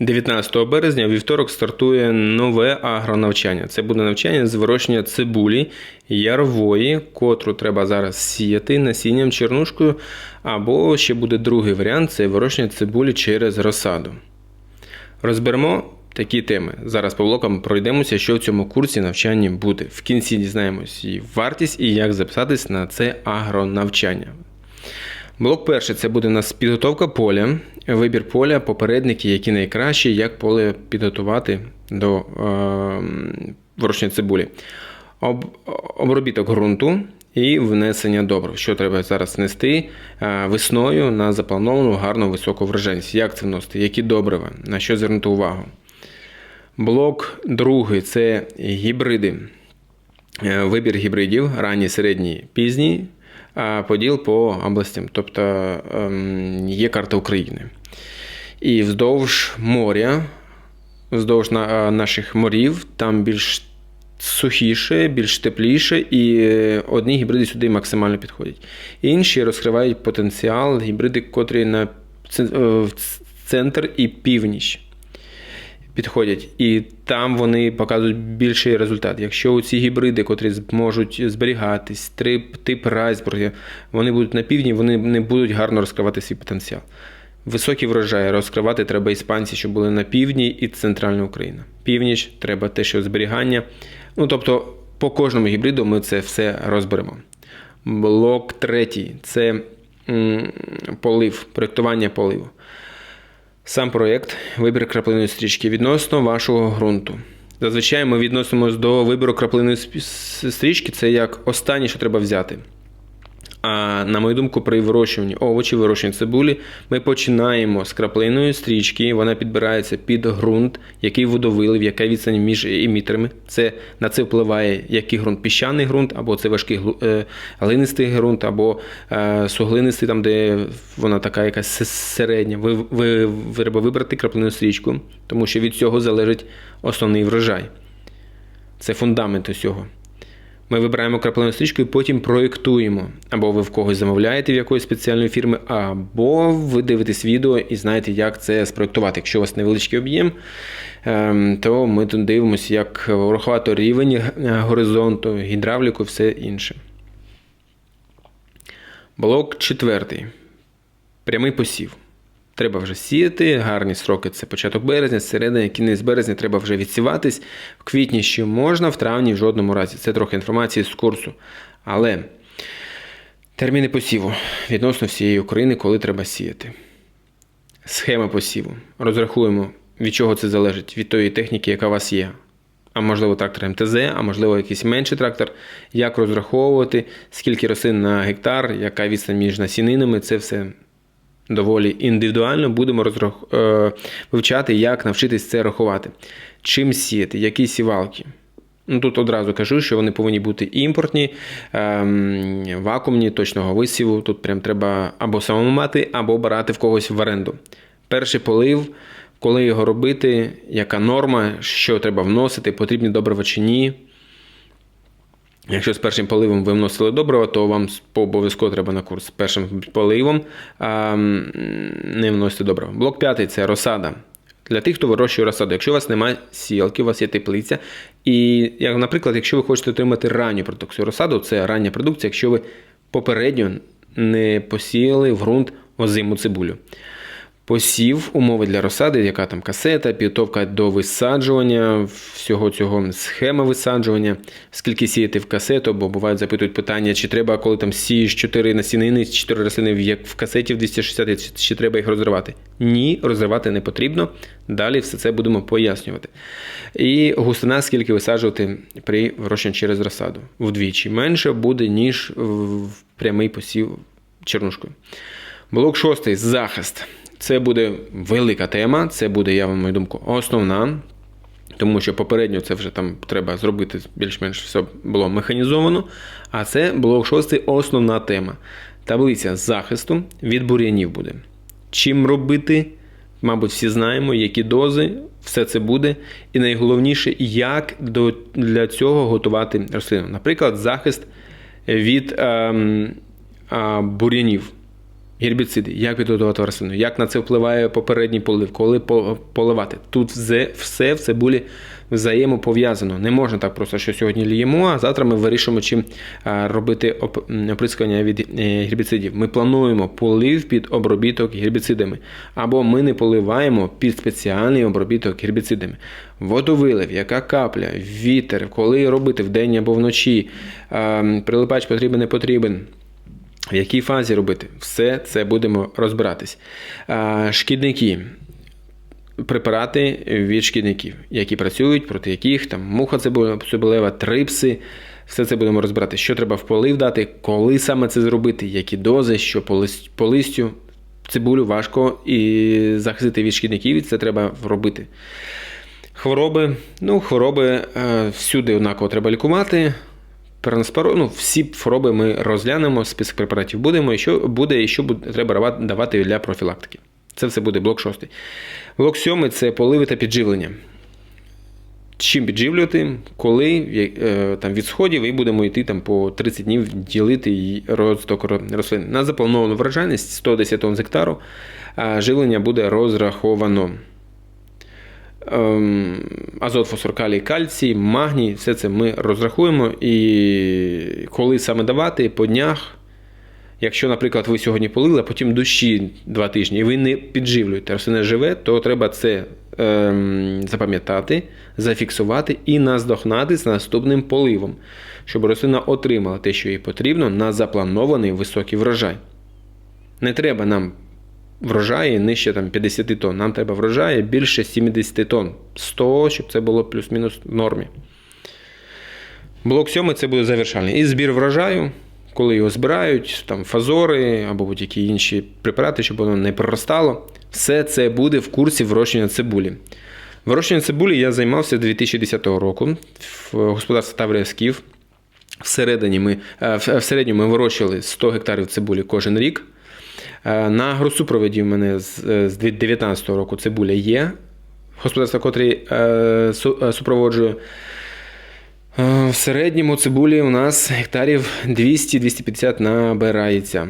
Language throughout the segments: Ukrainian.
19 березня у вівторок стартує нове агронавчання. Це буде навчання з вирощення цибулі ярвої, котру треба зараз сіяти насінням чернушкою. Або ще буде другий варіант це вирощення цибулі через розсаду. Розберемо такі теми. Зараз по блокам пройдемося, що в цьому курсі навчання буде. В кінці дізнаємось і вартість і як записатись на це агронавчання. Блок перший це буде у нас підготовка поля, вибір поля, попередники, які найкращі, як поле підготувати до е, вирощення цибулі. Об, обробіток ґрунту і внесення добрив. Що треба зараз нести е, весною на заплановану гарну високу врожайність. Як це вносити? Які добрива? На що звернути увагу? Блок другий це гібриди. Е, вибір гібридів, ранні, середні, пізні поділ по областям, тобто ем, є карта України. І вздовж моря, вздовж наших морів, там більш сухіше, більш тепліше, і одні гібриди сюди максимально підходять. Інші розкривають потенціал гібриди, котрі на е, центр і північ підходять, і там вони показують більший результат. Якщо ці гібриди, котрі зможуть зберігатись, тип, тип райсбургів, вони будуть на півдні, вони не будуть гарно розкривати свій потенціал. Високі врожаї розкривати треба іспанці, що були на півдні і центральна Україна. Північ треба те, що зберігання. Ну тобто, по кожному гібриду ми це все розберемо. Блок третій це полив, проєктування поливу. Сам проєкт, вибір краплиної стрічки відносно вашого ґрунту. Зазвичай ми відносимось до вибору краплиної стрічки, це як останнє, що треба взяти. А на мою думку, при вирощуванні овочів, вирощуванні цибулі, ми починаємо з краплиної стрічки, вона підбирається під ґрунт, який водовилив, яка відстань між емітерами. Це На це впливає який ґрунт, піщаний ґрунт, або це важкий е, глинистий ґрунт, або е, суглинистий, там, де вона така якась середня. Ви, ви, ви треба вибрати краплину стрічку, тому що від цього залежить основний врожай. Це фундамент усього. Ми вибираємо краплену стрічку і потім проєктуємо. Або ви в когось замовляєте в якоїсь спеціальної фірми, або ви дивитесь відео і знаєте, як це спроєктувати. Якщо у вас невеличкий об'єм, ем, то ми тут дивимося, як врахувати рівень горизонту, гідравліку все інше. Блок четвертий. Прямий посів. Треба вже сіяти, гарні сроки це початок березня, середина, кінець березня треба вже відсіватись. В квітні ще можна, в травні в жодному разі. Це трохи інформації з курсу. Але терміни посіву відносно всієї України, коли треба сіяти. Схема посіву. Розрахуємо, від чого це залежить, від тої техніки, яка у вас є. А можливо, трактор МТЗ, а можливо, якийсь менший трактор. Як розраховувати, скільки рослин на гектар, яка відстань між насінинами, це все доволі індивідуально будемо розрах... Е, вивчати, як навчитись це рахувати. Чим сіяти, які сівалки. Ну, Тут одразу кажу, що вони повинні бути імпортні, ем, вакуумні, точного висіву. Тут прям треба або самому мати, або брати в когось в оренду. Перший полив, коли його робити, яка норма, що треба вносити, потрібні добрива чи ні. Якщо з першим поливом ви вносили доброго, то вам обов'язково треба на курс з першим поливом а, не вносити доброго. Блок п'ятий це розсада. Для тих, хто вирощує розсаду. Якщо у вас немає сілки, у вас є теплиця. І, як, наприклад, якщо ви хочете отримати ранню продукцію розсаду, це рання продукція, якщо ви попередньо не посіяли в ґрунт озиму цибулю посів, умови для розсади, яка там касета, підготовка до висаджування, всього цього схема висаджування, скільки сіяти в касету, бо бувають запитують питання, чи треба, коли там сієш 4 насінини, 4 рослини як в касеті в 260, чи, треба їх розривати. Ні, розривати не потрібно. Далі все це будемо пояснювати. І густина, скільки висаджувати при вирощенні через розсаду. Вдвічі менше буде, ніж в прямий посів чернушкою. Блок шостий захист. Це буде велика тема, це буде, я вам мою думку, основна. Тому що попередньо це вже там треба зробити більш-менш все було механізовано. А це блок 6 основна тема. Таблиця захисту від бур'янів буде. Чим робити, мабуть, всі знаємо, які дози, все це буде. І найголовніше, як до, для цього готувати рослину. Наприклад, захист від ем, бур'янів. Гербіциди, як підготувати рослину, як на це впливає попередній полив, коли поливати. Тут все, все в цибулі взаємопов'язано. Не можна так просто, що сьогодні ліємо, а завтра ми вирішимо, чим робити оприскування від е, гербіцидів. Ми плануємо полив під обробіток гербіцидами, або ми не поливаємо під спеціальний обробіток гербіцидами. Водовилив, яка капля, вітер, коли робити вдень або вночі, прилипач потрібен, не потрібен. В якій фазі робити? Все це будемо розбиратись. Шкідники. Препарати від шкідників, які працюють, проти яких там муха цибулева, трипси. Все це будемо розбирати, що треба в полив дати, коли саме це зробити, які дози, що по лист- по листю. Цибулю важко і захистити від шкідників, і це треба робити. Хвороби. Ну, хвороби е, всюди однаково треба лікувати. Переноспоро, ну, всі хвороби ми розглянемо, список препаратів будемо, і що буде, і що буде, треба давати для профілактики. Це все буде блок 6. Блок 7 це поливи та підживлення. Чим підживлювати, коли е, там, від сходів і будемо йти там, по 30 днів ділити її розвиток ро- рослин. На заплановану врожайність 110 тонн з гектару, а живлення буде розраховано. Ем, азот, фосфор, калій, кальцій, магній, все це ми розрахуємо. І коли саме давати по днях. Якщо, наприклад, ви сьогодні полили, а потім дощі два тижні, і ви не підживлюєте, рослина живе, то треба це ем, запам'ятати, зафіксувати і наздогнати з наступним поливом, щоб рослина отримала те, що їй потрібно, на запланований високий врожай. Не треба нам врожаї нижче там, 50 тонн. Нам треба врожаї більше 70 тонн. 100, щоб це було плюс-мінус в нормі. Блок 7 це буде завершальний. І збір врожаю, коли його збирають, там фазори або будь-які інші препарати, щоб воно не проростало. Все це буде в курсі вирощення цибулі. Вирощення цибулі я займався 2010 року в господарстві Таврія Скіф. Е, в середньому ми вирощували 100 гектарів цибулі кожен рік. Е, На агросупроводі в мене з е, 2019 року цибуля є. Господарство, котрі е, е, супроводжую. Е, В середньому цибулі у нас гектарів 200-250 набирається.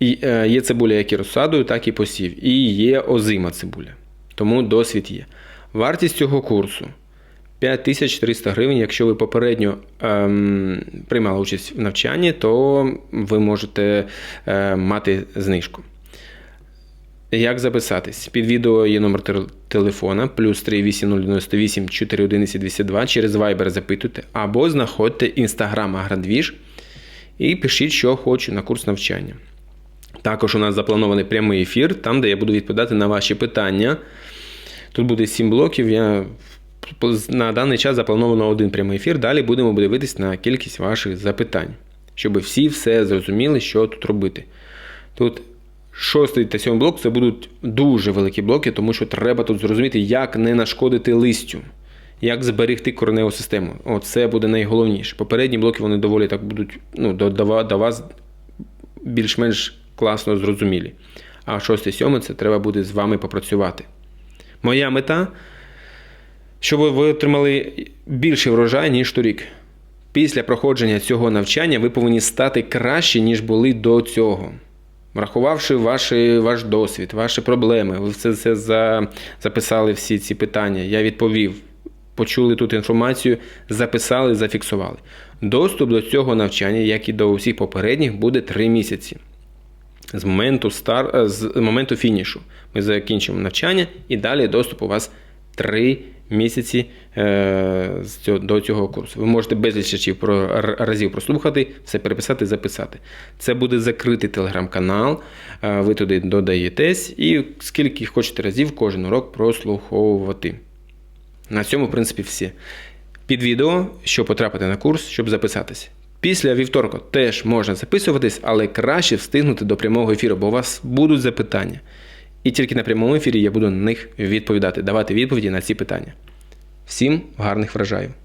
І е, є цибуля як і розсадою, так і посів. І є озима цибуля. Тому досвід є. Вартість цього курсу 5300 гривень. Якщо ви попередньо ем, приймали участь в навчанні, то ви можете е, мати знижку. Як записатись? Під відео є номер телефона плюс 38098 411 202. Через Viber запитуйте або знаходьте інстаграм Аградвіж і пишіть, що хочу на курс навчання. Також у нас запланований прямий ефір, там, де я буду відповідати на ваші питання. Тут буде 7 блоків. Я на даний час заплановано один прямий ефір. Далі будемо дивитись на кількість ваших запитань, щоб всі все зрозуміли, що тут робити. Тут шостий та сьомий блок це будуть дуже великі блоки, тому що треба тут зрозуміти, як не нашкодити листю, як зберегти кореневу систему. Оце буде найголовніше. Попередні блоки вони доволі так будуть ну, до, до, до вас більш-менш класно зрозумілі. А шостий, сьомий це треба буде з вами попрацювати. Моя мета, щоб ви отримали більший врожай, ніж торік. Після проходження цього навчання ви повинні стати краще, ніж були до цього. Врахувавши ваші, ваш досвід, ваші проблеми, ви все це за, записали всі ці питання. Я відповів, почули тут інформацію, записали, зафіксували. Доступ до цього навчання, як і до усіх попередніх, буде 3 місяці. З моменту, стар... з моменту фінішу. Ми закінчимо навчання і далі доступ у вас 3 місяці е, з цього, до цього курсу. Ви можете безліч речів разів прослухати, все переписати, записати. Це буде закритий телеграм-канал, е, ви туди додаєтесь і скільки хочете разів кожен урок прослуховувати. На цьому, в принципі, все. Під відео, щоб потрапити на курс, щоб записатися. Після вівторка теж можна записуватись, але краще встигнути до прямого ефіру, бо у вас будуть запитання. І тільки на прямому ефірі я буду на них відповідати, давати відповіді на ці питання. Всім гарних врожаїв!